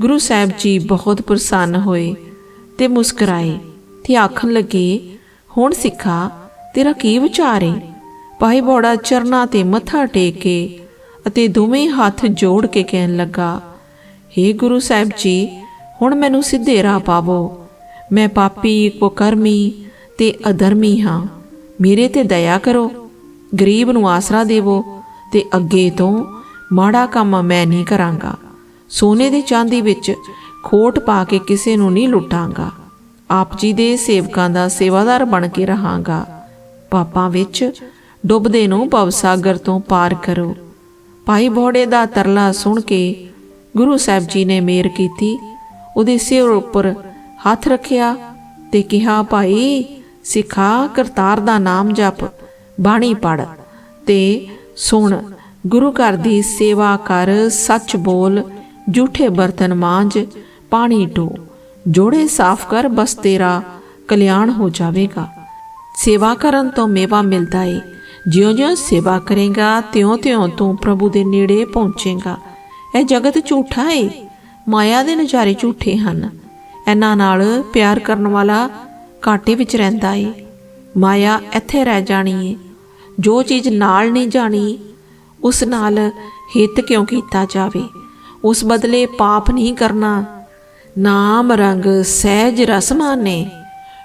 ਗੁਰੂ ਸਾਹਿਬ ਜੀ ਬਹੁਤ ਪ੍ਰਸੰਨ ਹੋਏ ਤੇ ਮੁਸਕਰਾਏ ਤੇ ਆਖਣ ਲੱਗੇ, ਹੁਣ ਸਿੱਖਾ, ਤੇਰਾ ਕੀ ਵਿਚਾਰ ਏ? ਭਾਈ ਬੋੜਾ ਚਰਨਾ ਤੇ ਮੱਥਾ ਟੇਕ ਕੇ ਅਤੇ ਦੋਵੇਂ ਹੱਥ ਜੋੜ ਕੇ ਕਹਿਣ ਲੱਗਾ हे ਗੁਰੂ ਸਾਹਿਬ ਜੀ, ਹੁਣ ਮੈਨੂੰ ਸਿੱਧੇ ਰਾਹ ਪਾਵੋ। ਮੈਂ ਪਾਪੀ, ਕੁਕਰਮੀ ਤੇ ਅਧਰਮੀ ਹਾਂ। ਮੇਰੇ ਤੇ ਦਇਆ ਕਰੋ, ਗਰੀਬ ਨੂੰ ਆਸਰਾ ਦੇਵੋ ਤੇ ਅੱਗੇ ਤੋਂ ਮਾੜਾ ਕੰਮ ਮੈਂ ਨਹੀਂ ਕਰਾਂਗਾ। ਸੋਨੇ ਦੇ ਚਾਂਦੀ ਵਿੱਚ ਖੋਟ ਪਾ ਕੇ ਕਿਸੇ ਨੂੰ ਨਹੀਂ ਲੁੱਟਾਂਗਾ। ਆਪ ਜੀ ਦੇ ਸੇਵਕਾਂ ਦਾ ਸੇਵਾਦਾਰ ਬਣ ਕੇ ਰਹਾਂਗਾ। ਪਾਪਾਂ ਵਿੱਚ ਡੁੱਬਦੇ ਨੂੰ ਭਵ ਸਾਗਰ ਤੋਂ ਪਾਰ ਕਰੋ। ਭਾਈ ਬੋੜੇ ਦਾ ਤਰਲਾ ਸੁਣ ਕੇ ਗੁਰੂ ਸਾਹਿਬ ਜੀ ਨੇ ਮੇਰ ਕੀਤੀ। ਉਹਦੇ ਸਿਰ ਉੱਪਰ ਹੱਥ ਰੱਖਿਆ ਤੇ ਕਿਹਾ, ਭਾਈ, ਸਿਖਾ, ਕਰਤਾਰ ਦਾ ਨਾਮ ਜਪ, ਬਾਣੀ ਪੜ ਤੇ ਸੁਣ। ਗੁਰੂ ਘਰ ਦੀ ਸੇਵਾ ਕਰ, ਸੱਚ ਬੋਲ ਝੂਠੇ ਬਰਤਨ ਮਾਂਜ, ਪਾਣੀ ਢੋ। ਜੋੜੇ ਸਾਫ਼ ਕਰ, ਬਸ ਤੇਰਾ ਕਲਿਆਣ ਹੋ ਜਾਵੇਗਾ। ਸੇਵਾ ਕਰਨ ਤੋਂ ਮੇਵਾ ਮਿਲਦਾ ਏ। ਜਿਉਂ-ਜਿਉਂ ਸੇਵਾ ਕਰੇਗਾ, ਤਿਉਂ-ਤਿਉਂ ਤੂੰ ਪ੍ਰਭੂ ਦੇ ਨੇੜੇ ਪਹੁੰਚੇਗਾ। ਇਹ ਜਗਤ ਝੂਠਾ ਏ। ਮਾਇਆ ਦੇ ਨਜ਼ਾਰੇ ਝੂਠੇ ਹਨ। ਇਹਨਾਂ ਨਾਲ ਪਿਆਰ ਕਰਨ ਵਾਲਾ ਘਾਟੇ ਵਿੱਚ ਰਹਿੰਦਾ ਏ। ਮਾਇਆ ਇੱਥੇ ਰਹਿ ਜਾਣੀ ਏ। ਜੋ ਚੀਜ਼ ਨਾਲ ਨਹੀਂ ਜਾਣੀ, ਉਸ ਨਾਲ ਹਿੱਤ ਕਿਉਂ ਕੀਤਾ ਜਾਵੇ? ਉਸ ਬਦਲੇ ਪਾਪ ਨਹੀਂ ਕਰਨਾ। ਨਾਮ ਰੰਗ ਸਹਿਜ ਰਸਮਾਨੇ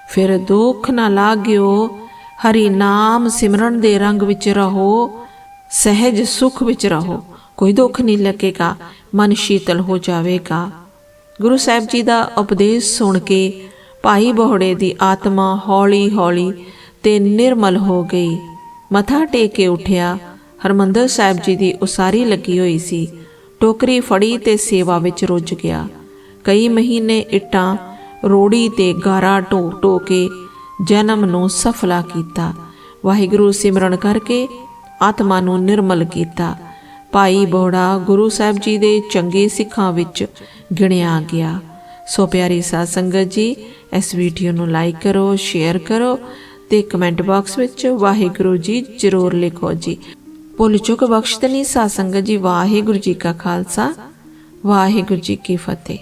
ਫਿਰ ਦੁੱਖ ਨਾ ਲਾਗਿਓ, ਹਰੀ ਨਾਮ ਸਿਮਰਨ ਦੇ ਰੰਗ ਵਿੱਚ ਰਹੋ, ਸਹਿਜ ਸੁਖ ਵਿੱਚ ਰਹੋ। ਕੋਈ ਦੁੱਖ ਨਹੀਂ ਲੱਗੇਗਾ, ਮਨ ਸ਼ੀਤਲ ਹੋ ਜਾਵੇਗਾ। ਗੁਰੂ ਸਾਹਿਬ ਜੀ ਦਾ ਉਪਦੇਸ਼ ਸੁਣ ਕੇ ਭਾਈ ਬੋਹੜੇ ਦੀ ਆਤਮਾ ਹੌਲੀ-ਹੌਲੀ ਤੇ ਨਿਰਮਲ ਹੋ ਗਈ। ਮੱਥਾ ਟੇਕ ਕੇ ਉਠਿਆ, ਹਰਮੰਦਰ ਸਾਹਿਬ ਜੀ ਦੀ ਉਸਾਰੀ ਲੱਗੀ ਹੋਈ ਸੀ। ਟੋਕਰੀ ਫੜੀ ਤੇ ਸੇਵਾ ਵਿੱਚ ਰੁੱਝ ਗਿਆ। ਕਈ ਮਹੀਨੇ ਇੱਟਾਂ, ਰੋੜੀ ਤੇ ਗਾਰਾ ਢੋ ਢੋ ਕੇ ਜਨਮ ਨੂੰ ਸਫਲਾ ਕੀਤਾ। ਵਾਹਿਗੁਰੂ ਸਿਮਰਨ ਕਰਕੇ ਆਤਮਾ ਨੂੰ ਨਿਰਮਲ ਕੀਤਾ। ਭਾਈ ਬੋੜਾ ਗੁਰੂ ਸਾਹਿਬ ਜੀ ਦੇ ਚੰਗੇ ਸਿੱਖਾਂ ਵਿੱਚ ਗਿਣਿਆ ਗਿਆ। ਸੋ ਪਿਆਰੀ ਸਾਧ ਸੰਗਤ ਜੀ, ਇਸ ਵੀਡੀਓ ਨੂੰ ਲਾਈਕ ਕਰੋ, ਸ਼ੇਅਰ ਕਰੋ ਤੇ ਕਮੈਂਟ ਬਾਕਸ ਵਿੱਚ ਵਾਹਿਗੁਰੂ ਜੀ ਜ਼ਰੂਰ ਲਿਖੋ ਜੀ। ਭੁੱਲ ਚੁੱਕ ਬਖਸ਼ਤਨੀ ਦੇਣੀ ਸਾਧ ਸੰਗਤ ਜੀ ਵਾਹਿਗੁਰੂ ਜੀ ਕਾ ਖਾਲਸਾ, ਵਾਹਿਗੁਰੂ ਜੀ ਕੀ ਫਤਿਹ।